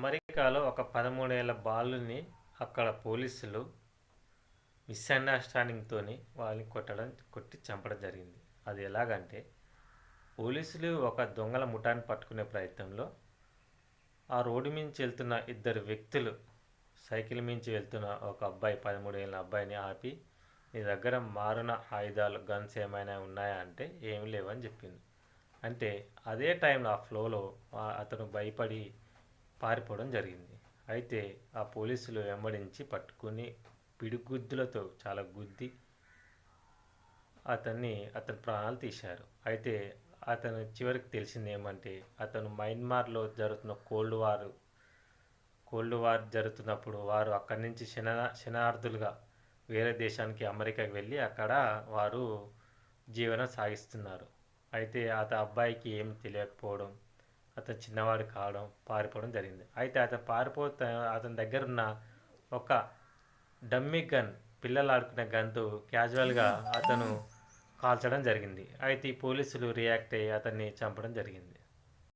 అమెరికాలో ఒక పదమూడేళ్ళ బాలుని అక్కడ పోలీసులు మిస్అండర్స్టాండింగ్తోని వాళ్ళని కొట్టడం కొట్టి చంపడం జరిగింది. అది ఎలాగంటే పోలీసులు ఒక దొంగల ముఠాన్ని పట్టుకునే ప్రయత్నంలో ఆ రోడ్డు మించి వెళ్తున్న ఇద్దరు వ్యక్తులు సైకిల్ మించి వెళ్తున్న ఒక అబ్బాయి పదమూడేళ్ళ అబ్బాయిని ఆపి నీ దగ్గర మారిన ఆయుధాలు గన్స్ ఏమైనా ఉన్నాయా? అంటే ఏమి లేవని చెప్పింది అంటే అదే టైంలో ఆ ఫ్లోలో అతను భయపడి పారిపోవడం జరిగింది. అయితే ఆ పోలీసులు వెంబడించి పట్టుకుని పిడిగుద్దులతో చాలా గుద్ది అతన్ని అతని ప్రాణాలు తీశారు. అయితే అతను చివరికి తెలిసింది ఏమంటే అతను మయన్మార్లో జరుగుతున్న కోల్డ్ వార్ కోల్డ్ వార్ జరుగుతున్నప్పుడు వారు అక్కడి నుంచి శన శనార్థులుగా వేరే దేశానికి అమెరికాకి వెళ్ళి అక్కడ వారు జీవనం సాగిస్తున్నారు. అయితే అత అబ్బాయికి ఏం తెలియకపోవడం అతను చిన్నవాడు కావడం పారిపోవడం జరిగింది. అయితే అతను పారిపోతే అతని దగ్గర ఉన్న ఒక డమ్మీ గన్ పిల్లలు ఆడుకునే గన్తో క్యాజువల్గా అతను కాల్చడం జరిగింది. అయితే ఈ పోలీసులు రియాక్ట్ అయ్యి అతన్ని చంపడం జరిగింది.